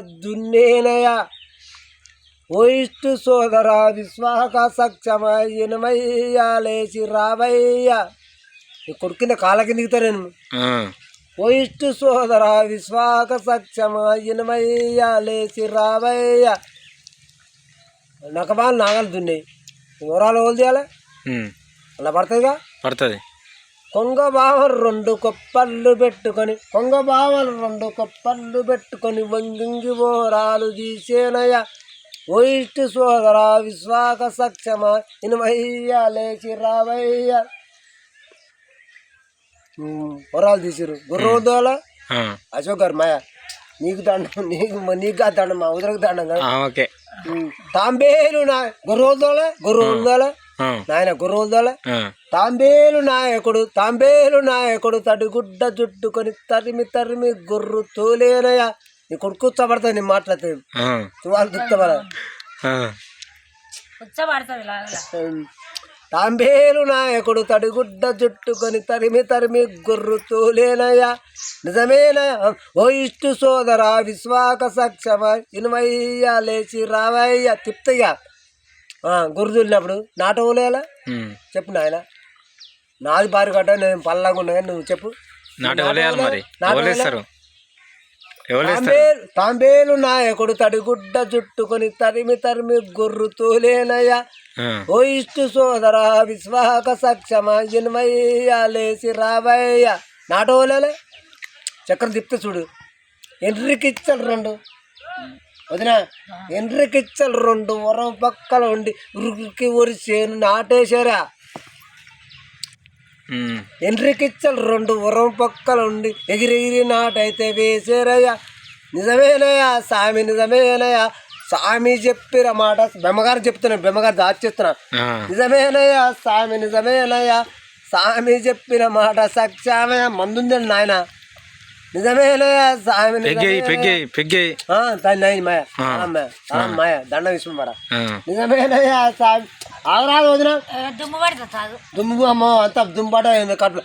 దున్నేనయ ఓయిష్టు సోదరా విశ్వాక సక్షమయ్యనమయ్యా లేచి రావయ్యా నీ కొడుకున్న కాళ్ళ కిందికి నేను. ఆ, ఓయిష్టు సోదరా విశ్వాక సక్షమయ్యనమయ్యా లేచి రావయ్యా. నకబాలు నాగలు దున్నాయి. వివరాలు ఓలు చేయాలి? అలా పడుతుందిగా పడుతుంది. కొంగ బావలు రెండు కొప్పళ్ళు పెట్టుకొని కొంగ బావలు రెండు కొప్పళ్ళు పెట్టుకొని వంగింగి ఓరాలు తీసేనయ్య ఓయిష్టి సోదరా విశ్వాక సక్షమ ఇనమయ్య లేచి రావయ్య. ఓరాలు తీసిరు గుర్రోదోల? అశోక్ గారు మాయ. నీకు దండం నీకు నీకు దండం మా ఉదరకు దండం కదా? తాంబేలు నా గుర్రోదోల? గుర్రోదోల? నాయన గుర్రోదోల తాంబేలు నాయకుడు తాంబేలు నాయకుడు తడిగుడ్డ జుట్టుకొని తరిమి తరిమి గుర్రు తోలేనయ్యా. నీ కొడుకు కూర్చోబడతాయి నీ మాట్లాడితే వాళ్ళు తాంబేలు నాయకుడు తడిగుడ్డ జుట్టుకొని తరిమి తరిమి గుర్రు తోలేనయ్యా. నిజమేనయ్యా ఓ ఇష్టు సోదరా విశ్వాక సక్షమ ఇనుమయ్యా లేచి రావయ్యా. తిప్తయ్యా. గుర్రు తోలినప్పుడు నాట ఓలేలా. చెప్పు నాయన. నాది బారి కట్ట నేను పల్లాగా ఉన్నా కానీ నువ్వు చెప్పు. నాటు మరి? తాంబేలు నాయకుడు తడిగుడ్డ జుట్టుకొని తరిమి తరిమి గుర్రు తోలేనయ్యా ఓ ఇష్టు సోదరా విశ్వాక సక్షమ ఎనమయ్యా లేచి రావయ్యా. నాటోలేలే చక్రం తిప్తే చూడు. ఎండ్రికిచ్చలు రెండు. వదిన ఎండ్రికిచ్చలు రెండు వరం పక్కల ఉండి ఉరికి ఊరి చేను నాటేశారా? ఎండ్రికిచ్చలు రెండు ఉరం పక్కల ఉండి ఎగిరెగిరి నాటైతే వేసేరయ్యా. నిజమేనయ్యా స్వామి నిజమేనయ్యా. స్వామి చెప్పిన మాట బెమ్మగారు చెప్తున్నా బెమ్మగారు దాచేస్తున్నా ఆ, నిజమేనయ్యా స్వామి నిజమేనయ్యా. స్వామి చెప్పిన మాట సత్యామయ్య మందుందండి నాయన? నిజమేనయ్యా స్వామి పెగ్గేయి పెగ్గేయి పెగ్గేయి. నైన్ మాయ. ఆ. ఆ, మాయ ఆ, మాయ దండ విశ్వం పడ నిజమేనయ్యా స్వామి ఆగరాదు వదిన దుమ్ము పడుతుంది దుమ్ము అమ్మ అంతా దుమ్ముబాట కడుపు?